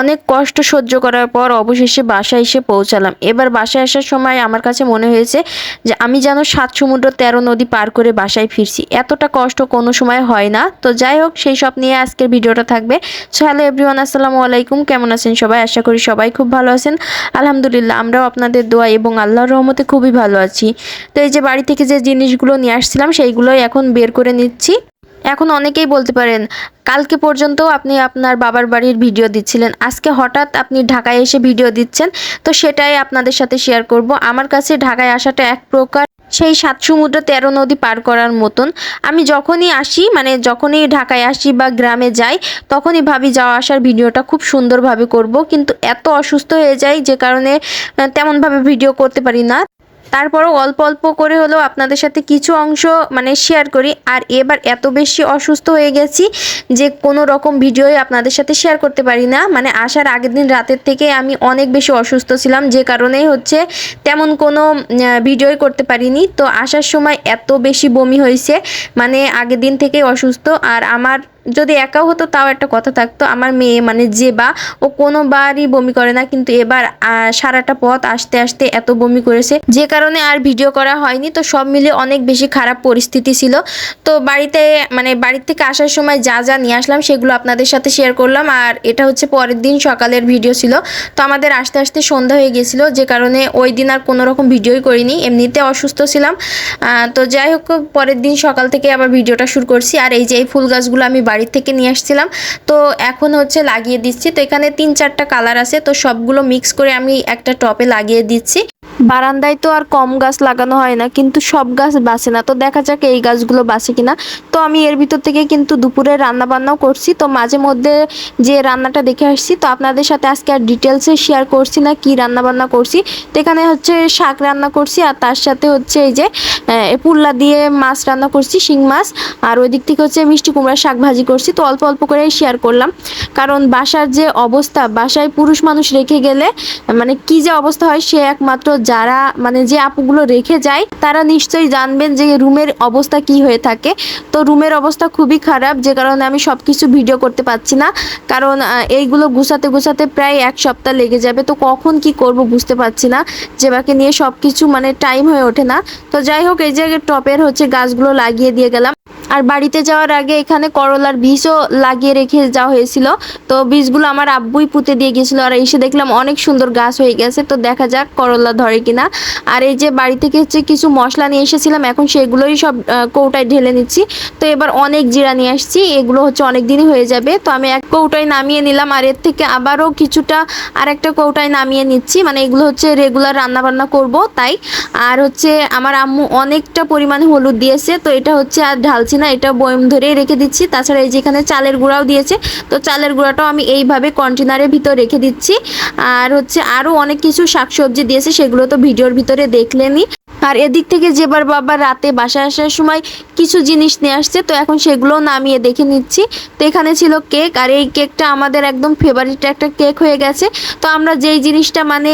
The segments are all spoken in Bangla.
অনেক কষ্ট সহ্য করার পর অবশেষে বাসায় এসে পৌঁছালাম। এবার বাসায় আসার সময় আমার কাছে মনে হয়েছে যে আমি যেন সাত সমুদ্র তেরো নদী পার করে বাসায় ফিরছি। এতটা কষ্ট কোনো সময় হয় না। তো যাই হোক, সেই সব নিয়ে আজকের ভিডিওটা থাকবে। সো হ্যালো এভরিওয়ান আসসালামু আলাইকুম। কেমন আছেন সবাই? আশা করি সবাই খুব ভালো আছেন। আলহামদুলিল্লাহ, আমরাও আপনাদের দোয়া এবং আল্লাহর রহমতে খুবই ভালো আছি। তো এই যে বাড়ি থেকে যে জিনিসগুলো নিয়ে আসছিলাম, সেইগুলোই এখন বের করে নিচ্ছি। এখন অনেকেই বলতে পারেন, কালকে পর্যন্ত আপনি আপনার বাবার বাড়ির ভিডিও দিচ্ছিলেন। আজকে হঠাৎ আপনি ঢাকায় এসে ভিডিও দিচ্ছেন, তো সেটাই আপনাদের সাথে শেয়ার করব। আমার কাছে ঢাকায় আসাটা এক প্রকার সেই সাত সমুদ্র তেরো নদী পার করার মতন। আমি যখনই আসি মানে যখনই ঢাকায় আসি বা গ্রামে যাই, তখনই ভাবি যাওয়া আসার ভিডিওটা খুব সুন্দরভাবে করব। কিন্তু এত অসুস্থ হয়ে যাই যে কারণে তেমনভাবে ভিডিও করতে পারি না। তারপরও অল্প অল্প করে হলেও আপনাদের সাথে কিছু অংশ মানে শেয়ার করি। আর এবার এত বেশি অসুস্থ হয়ে গেছি যে কোনো রকম ভিডিওই আপনাদের সাথে শেয়ার করতে পারি না। মানে আসার আগের দিন রাতের থেকে আমি অনেক বেশি অসুস্থ ছিলাম, যে কারণেই হচ্ছে তেমন কোনো ভিডিওই করতে পারিনি। তো আসার সময় এত বেশি বমি হয়েছে মানে আগের দিন থেকেই অসুস্থ। আর আমার যদি একাও হতো, তাও একটা কথা থাকতো। আমার মেয়ে মানে যে বা, ও কোনোবারই বমি করে না, কিন্তু এবার সারাটা পথ আসতে আসতে এত বমি করেছে। যে কারণে আর ভিডিও করা হয়নি, তো সব মিলে অনেক বেশি খারাপ পরিস্থিতি ছিল। তো বাড়িতে মানে বাড়ি থেকে আসার সময় যা যা নিয়ে আসলাম, সেগুলো আপনাদের সাথে শেয়ার করলাম। আর এটা হচ্ছে পরের দিন সকালের ভিডিও ছিল। তো আমাদের আসতে আসতে সন্ধ্যা হয়ে গেছিল, যে কারণে ওই দিন আর কোনো রকম ভিডিওই করিনি। এমনিতে অসুস্থ ছিলাম। তো যাই হোক, পরের দিন সকাল থেকে আবার ভিডিওটা শুরু করছি। আর এই যে, এই ফুল গাছগুলো আমি বাড়ি থেকে নিয়ে আসছিলাম। তো এখন হচ্ছে লাগিয়ে দিচ্ছি। তো এখানে তিন চারটা কালার আছে। তো সবগুলো মিক্স করে আমি একটা টপে লাগিয়ে দিচ্ছি। বারান্দায় তো আর কম গাছ লাগানো হয় না, কিন্তু সব গাছ বাঁচে না। তো দেখা যাক এই গাছগুলো বাঁচে কিনা। তো আমি এর ভিতর থেকে কিন্তু দুপুরে রান্না বান্নাও করছি। তো মাঝে মধ্যে যে রান্নাটা দেখে আসছি, তো আপনাদের সাথে আজকে আর ডিটেলসে শেয়ার করছি না কি রান্না বান্না করছি। তো এখানে হচ্ছে শাক রান্না করছি, আর তার সাথে হচ্ছে এই যে পুল্লা দিয়ে মাছ রান্না করছি, শিং মাছ। আর ওই দিক থেকে হচ্ছে মিষ্টি কুমড়ার শাক ভাজি করছি। তো অল্প অল্প করে শেয়ার করলাম। কারণ বাসার যে অবস্থা, বাসায় পুরুষ মানুষ রেখে গেলে মানে কি যে অবস্থা হয়, সে একমাত্র যারা মানে যে আপুগুলো রেখে যায়, তারা নিশ্চয়ই জানবেন যে রুমের অবস্থা কি হয়ে থাকে। তো রুমের অবস্থা খুবই খারাপ, যে কারণে আমি সব কিছু ভিডিও করতে পারছি না। কারণ এইগুলো গুছাতে গুছাতে প্রায় এক সপ্তাহ লেগে যাবে। তো কখন কি করব বুঝতে পারছি না। যে যেবাকে নিয়ে সব কিছু মানে টাইম হয়ে ওঠে না। তো যাই হোক, এই যে টপের হচ্ছে গাছগুলো লাগিয়ে দিয়ে গেলাম। আর বাড়িতে যাওয়ার আগে এখানে করলার বীজও লাগিয়ে রেখে যাওয়া হয়েছিল। তো বীজগুলো আমার আব্বুই পুঁতে দিয়ে গেছিল আর এসে দেখলাম অনেক সুন্দর গাছ হয়ে গেছে। তো দেখা যাক করলা ধরে কিনা। আর এই যে বাড়ি থেকে হচ্ছে কিছু মশলা নিয়ে এসেছিলাম, এখন সেগুলোই সব কৌটায় ঢেলে নিচ্ছি। তো এবার অনেক জিরা নিয়ে আসছি, এগুলো হচ্ছে অনেক দিনই হয়ে যাবে। তো আমি এক কৌটায় নামিয়ে নিলাম আর এর থেকে আবারও কিছুটা আর একটা কৌটায় নামিয়ে নিচ্ছি। মানে এগুলো হচ্ছে রেগুলার রান্না বান্না করব তাই। আর হচ্ছে আমার আম্মু অনেকটা পরিমাণে হলুদ দিয়েছে। তো এটা হচ্ছে আর ঢালছি না, এটা বয়ম ধরেই রেখে দিচ্ছি। তাছাড়া এই যেখানে চালের গুঁড়াও দিয়েছে, তো চালের গুঁড়াটাও আমি এইভাবে কন্টেনারের ভিতর রেখে দিচ্ছি। আর হচ্ছে আরও অনেক কিছু শাকসবজি দিয়েছে, সেগুলো তো ভিডিওর ভিতরে দেখলেনি আর এদিক থেকে যেবার বাবা রাতে বাসায় আসার সময় কিছু জিনিস নিয়ে আসছে, তো এখন সেগুলো নামিয়ে দেখে নিচ্ছি। তো এখানে ছিল কেক, আর এই কেকটা আমাদের একদম ফেভারিট একটা কেক হয়ে গেছে। তো আমরা যেই জিনিসটা মানে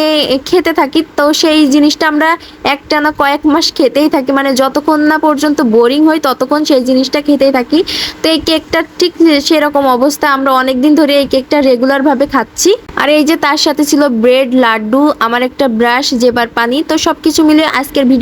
খেতে থাকি, তো সেই জিনিসটা আমরা একটা না কয়েক মাস খেতেই থাকি। মানে যতক্ষণ না পর্যন্ত বোরিং হয় ততক্ষণ সেই জিনিসটা খেতেই থাকি। তো এই কেকটা ঠিক সেরকম অবস্থা, আমরা অনেক দিন ধরে এই কেকটা রেগুলারভাবে খাচ্ছি। আর এই যে তার সাথে ছিল ব্রেড লাড্ডু, আমার একটা ব্রাশ জেবার পানি, তো সব কিছু মিলে আজকের